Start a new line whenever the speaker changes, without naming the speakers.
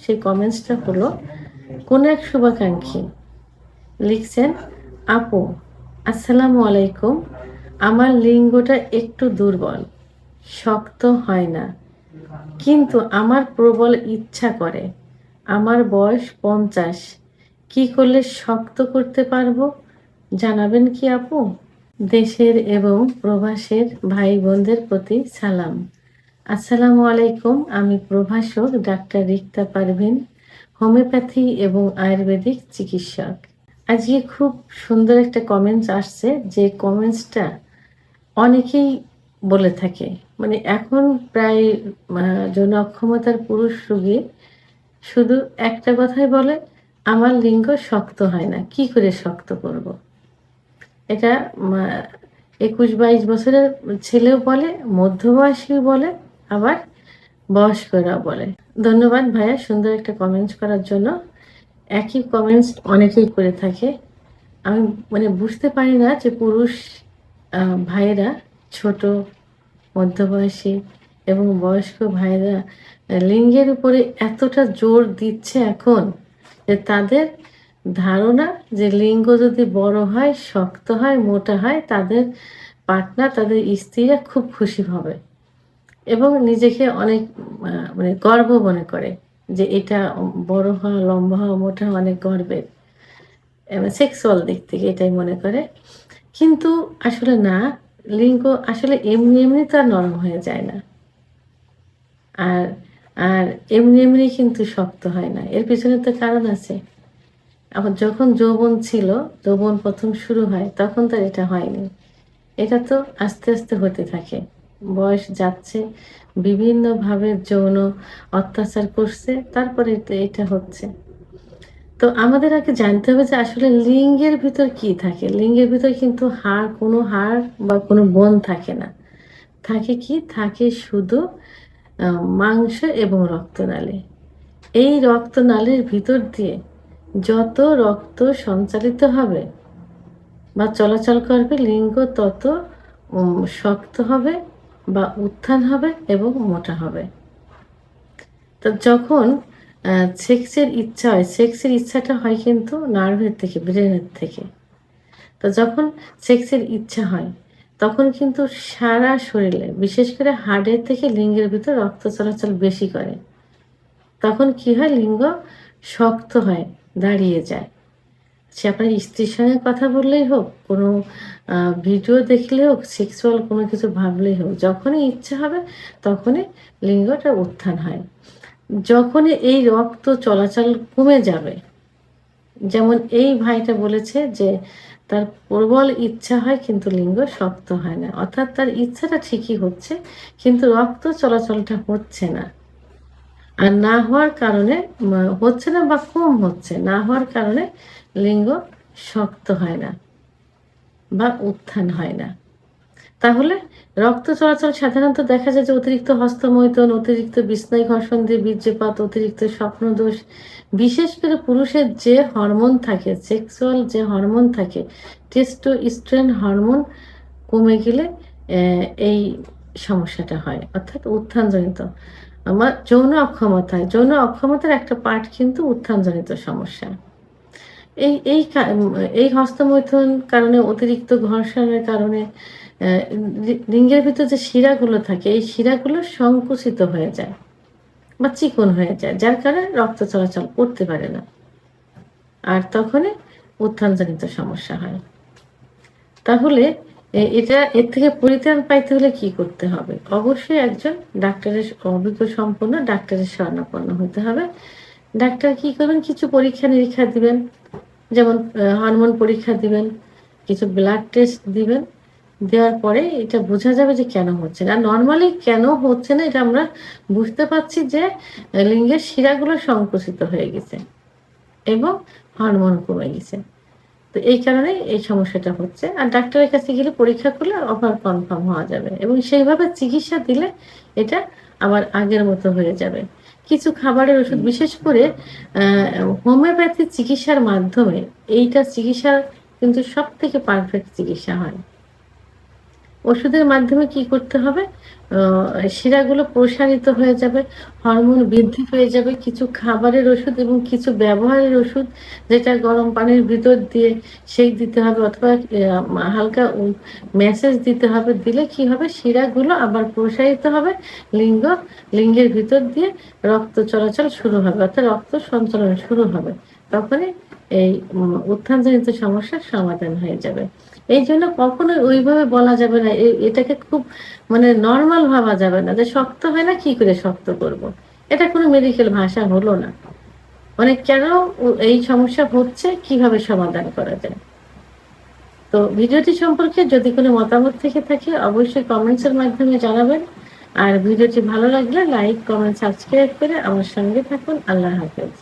সেই কমেন্টসটা হলো, কোন এক শুভাকাঙ্ক্ষী লিখছেন, আপু, আসসালামু আলাইকুম। আমার লিঙ্গটা একটু দুর্বল, শক্ত হয় না। কিন্তু আমার প্রবল ইচ্ছা করে। আমার বয়স পঞ্চাশ। কি করলে শক্ত করতে পারব? জানাবেন কি আপু? দেশের এবং প্রবাসের ভাই বোনদের প্রতি সালাম। আসসালামু আলাইকুম, আমি প্রভাষক ডাক্তার রিক্তা পারভিন, হোমিওপ্যাথি এবং আয়ুর্বেদিক চিকিৎসক আজকে খুব সুন্দর একটা কমেন্টস আসছে, যে কমেন্টসটা অনেকেই বলে থাকে মানে এখন প্রায় যৌন অক্ষমতার পুরুষ রোগী শুধু একটা কথাই বলে, আমার লিঙ্গ শক্ত হয় না, কি করে শক্ত করব। এটা একুশ বাইশ বছরের ছেলেও বলে, মধ্যবয়সীও বলে আবার বয়স্করাও বলে। ধন্যবাদ ভাইয়া, সুন্দর একটা কমেন্টস করার জন্য। একই কমেন্টস অনেকেই করে থাকে। আমি মানে বুঝতে পারি না যে পুরুষ ভাইয়েরা ছোট, মধ্যবয়সী এবং বয়স্ক ভাইয়েরা লিঙ্গের উপরে এতটা জোর দিচ্ছে এখন যে তাদের ধারণা যে লিঙ্গ যদি বড় হয়, শক্ত হয়, মোটা হয়, তাদের পার্টনার, তাদের স্ত্রীরা খুব খুশি হবে। এবং নিজেকে অনেক মানে গর্ব মনে করে যে এটা বড় হওয়া, লম্বা হওয়া, মোটা হওয়া অনেক গর্বের। সেক্সুয়াল দিক থেকে এটাই মনে করে। কিন্তু আসলে না, লিঙ্গ আসলে এমনি এমনি তো আর নরম হয়ে যায় না। আর আর এমনি এমনি কিন্তু শক্ত হয় না। এর পিছনে তো কারণ আছে। আবার যখন যৌবন ছিল, যৌবন প্রথম শুরু হয়, তখন তো এটা হয়নি। এটা তো আস্তে আস্তে হতে থাকে। বয়স যাচ্ছে, বিভিন্নভাবে যৌন অত্যাচার করছে, তারপরে এটা হচ্ছে। তো আমাদের আগে জানতে হবে যে আসলে লিঙ্গের ভিতর কি থাকে? লিঙ্গের ভিতর কিন্তু হাড়, কোনো হাড় বা কোনো বন থাকে না। থাকে কি? থাকে শুধু মাংস এবং রক্তনালী। এই রক্তনালীর ভিতর দিয়ে যত রক্ত সঞ্চালিত হবে বা চলাচল করবে, লিঙ্গ তত শক্ত হবে। বা উত্থান হবে এবং মোটা হবে। তো যখন সেক্সের ইচ্ছা হয়, সেক্সের ইচ্ছাটা হয় কিন্তু নার্ভের থেকে, ব্রেনের থেকে। তো যখন সেক্সের ইচ্ছা হয়, তখন কিন্তু সারা শরীরে, বিশেষ করে হাড়ের থেকে লিঙ্গের ভিতর রক্ত চলাচল বেশি করে, তখন কি হয়, লিঙ্গ শক্ত হয়, দাঁড়িয়ে যায়। সে আপনার স্ত্রীর সঙ্গে কথা বললেই হোক, কোনো ভিডিও দেখলে হোক সেক্সুয়াল কোনো কিছু ভাবলেই হোক, যখনই ইচ্ছা হবে তখনই লিঙ্গটা উত্থান হয়। যখনই এই রক্ত চলাচল কমে যাবে, যেমন এই ভাইটা বলেছে যে তার প্রবল ইচ্ছা হয় কিন্তু লিঙ্গ শক্ত হয় না, অর্থাৎ তার ইচ্ছাটা ঠিকই হচ্ছে, কিন্তু রক্ত চলাচলটা হচ্ছে না। আর না হওয়ার কারণে হচ্ছে না বা কম হচ্ছে, না হওয়ার কারণে লিঙ্গ শক্ত হয় না বা উত্থান হয় না। তাহলে রক্ত চলাচল সাধারণত দেখা যায় যে অতিরিক্ত হস্তমৈথন, অতিরিক্ত বিস্নায়ী ঘর্ষণ দিয়ে বীর্যপাত, অতিরিক্ত স্বপ্নদোষ, বিশেষ করে পুরুষের যে হরমোন থাকে, সেক্সুয়াল যে হরমোন থাকে, টেস্টোস্টেরন হরমোন কমে গেলে এই সমস্যাটা হয়, অর্থাৎ উত্থানজনিত। আমার যৌন অক্ষমতায়, যৌন অক্ষমতার একটা পার্ট কিন্তু উত্থানজনিত সমস্যা। এই এই এই হস্তমৈথুন কারণে, অতিরিক্ত ঘর্ষণের কারণে লিঙ্গের ভিতর যে শিরাগুলো থাকে, এই শিরাগুলো সংকুচিত হয়ে যায় বা চিকন হয়ে যায়, যার কারণে রক্ত চলাচল করতে পারে না। আর তখনই উত্থানজনিত সমস্যা হয়। তাহলে এটা, এর থেকে পরিত্রাণ পাইতে হলে কি করতে হবে? অবশ্যই একজন ডাক্তারের অভিজ্ঞ সম্পন্ন, ডাক্তারের শরণাপন্ন হতে হবে। ডাক্তার কি করবেন? কিছু পরীক্ষা নিরীক্ষা দিবেন, যেমন হরমোন পরীক্ষা দিবেন, কিছু ব্লাড টেস্ট দিবেন। দেওয়ার পরে এটা বোঝা যাবে যে কেন হচ্ছে। না নর্মালি কেন হচ্ছে না, এটা আমরা বুঝতে পারছি যে লিঙ্গের শিরাগুলো সংকুচিত হয়ে গেছে এবং হরমোন কমে গেছে। তো এই কারণে এই সমস্যাটা হচ্ছে। আর ডাক্তারের কাছে গেলে পরীক্ষা করলে অভার কনফার্ম হওয়া যাবে এবং সেইভাবে চিকিৎসা দিলে এটা আবার আগের মতো হয়ে যাবে। কিছু খাবারের ওষুধ বিশেষ করে হোমিওপ্যাথি চিকিৎসার মাধ্যমে এইটা চিকিৎসা কিন্তু সব থেকে পারফেক্ট চিকিৎসা হয়। ওষুধের মাধ্যমে কি করতে হবে? শিরাগুলো প্রসারিত হয়ে যাবে, হরমোন বৃদ্ধি পেয়ে যাবে, কিছু খাবারের ওষুধ এবং কিছু ব্যবহারের ওষুধ যেটা গরম পানির ভিতর দিয়ে সেই দিতে হবে অথবা হালকা মেসেজ দিতে হবে, দিলে কি হবে? শিরাগুলো আবার প্রসারিত হবে, লিঙ্গ, লিঙ্গের ভিতর দিয়ে রক্ত চলাচল শুরু হবে, অর্থাৎ রক্ত সঞ্চালন শুরু হবে। তখনই এই উত্থানজনিত সমস্যার সমাধান হয়ে যাবে। এই জন্য কখনোই ওইভাবে বলা যাবে না। এটাকে খুব মানে নর্মাল ভাবা যাবে না যে শক্ত হয় না কি করে শক্ত করব। এটা কোনো মেডিকেল ভাষা হলো না। মানে কেন এই সমস্যা হচ্ছে, কীভাবে সমাধান করা যায়? তো ভিডিওটি সম্পর্কে যদি কোনো মতামত থেকে থাকে, অবশ্যই কমেন্টসের মাধ্যমে জানাবেন। আর ভিডিওটি ভালো লাগলে লাইক কমেন্ট সাবস্ক্রাইব করে আমার সঙ্গে থাকুন। আল্লাহ হাফেজ।